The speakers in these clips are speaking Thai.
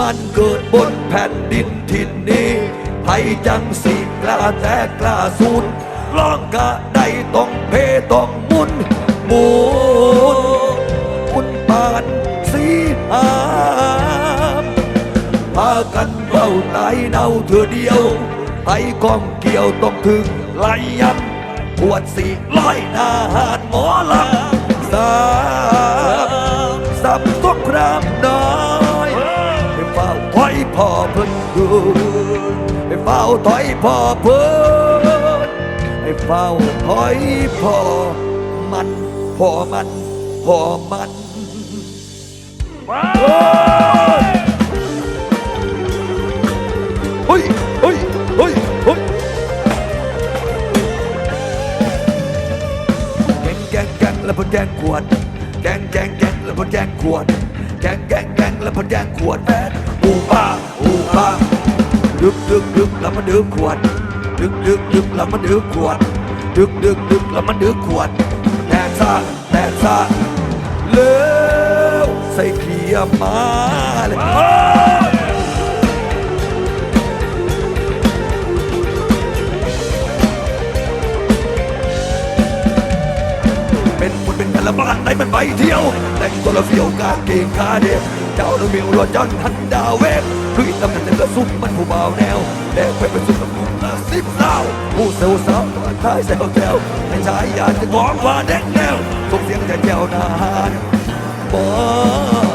มันเกิดบนแผ่นดินถิ่นนี้ไผจังสีกล้าแต่กล้าสูนร้องกะได้ต้องเพต้องมุนหมุนมุนปานสีหามพากันเฝ้าตายเนาเธอเดียวไผกองเกี่ยวต้องถึงไหลยันปวดสีลอยหนาหานหมอลำสามสับสงคราม พ่อพิ่นดูให้เฝ้าถอยพ่อพิ่นให้เฝ้าถอยพ่อมันพ่อมันพ่อมันเฮ้ยเฮ้ยเฮ้ยเฮ้ยแกงแกงแกงแล้วพอแกงขวดแกงแกงแกงแล้วพอแกงขวดแกงแกงแกงแล้วพอแกงขวดแปด อูป้าอูป้าดึกดึกดึกแล้วมันดึกขวด ดึกดึกดึกแล้วมันดึกขวด ดึกดึกดึกแล้วมันดึกขวดแตกซะแตกซะเลี้ยวใส่เขียมาเลยเป็นมุนเป็นกันละบ้านไหนมันไปเที่ยว แต่งตัวละเฟียวกางเกงขาเดีย วเจ้าละเมียวรอจันทันดาวเวฟทุยตำแหน่งแต่ละซุ่มมันผู้เบาแนวแดกไปเป็นสุดตำรวจละสิบสาวผู้เซลสาวตัวท้ายเซลแถวให้ชายอยากจะงองว่าแดกแนวส่งเสียงแต่แถวนาหานบ่ล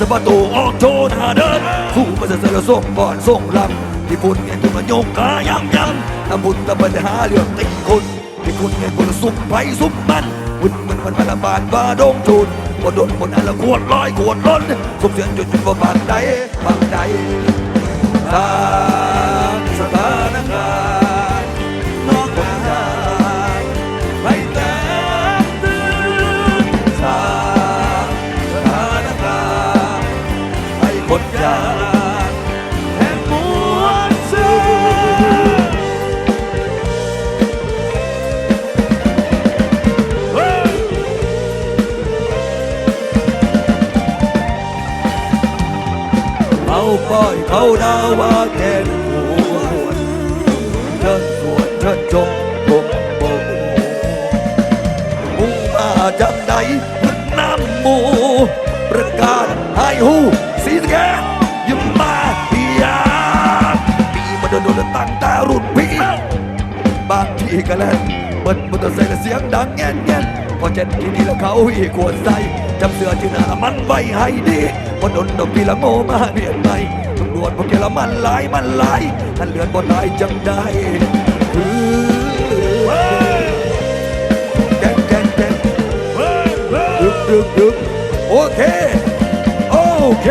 สบัดตูออกโชว์หน้าเดินผู้มาเสร็จแล้วส่งบอนส่งลำที่พุ่นเงินทุนมันโยงกายำยำทำบุญตะบันหาเรื่องตีคนที่คุณเงินคนสุขไปสุขมันวุ่นมันมันมาละบาดบาดงจูนบนโดนบนอะไรขวดลอยขวดล้นสมเสียนจุดจุดว่าบางใดบางใด อยเขาดาว่าแกนปวดเชิญสวดเชิญจงบงบงมุ่งมาจากไหนมันน้ำมูประกาศให้หูสีแกยิ้มมาพิยาปีมาโดนโดนตั้งแต่รุ่นพี่บางทีก็เล่นเบิ้ลมอเตอร์ไซค์แล้วเสียงดังแง่นแง่นพอเจ็ดทีนี้แล้วเขาอีกขวดใส่จำเสือชื่อหน้าละมันไว้ให้ดีพอโดนดอกทีละโง่มาเนียนไป ตำรวจพวกแกละมันหลายมันหลายท่านเลือนบ่ตายจังได้คือแกงแกงแกงดึกดึกดึกโอเค โอเค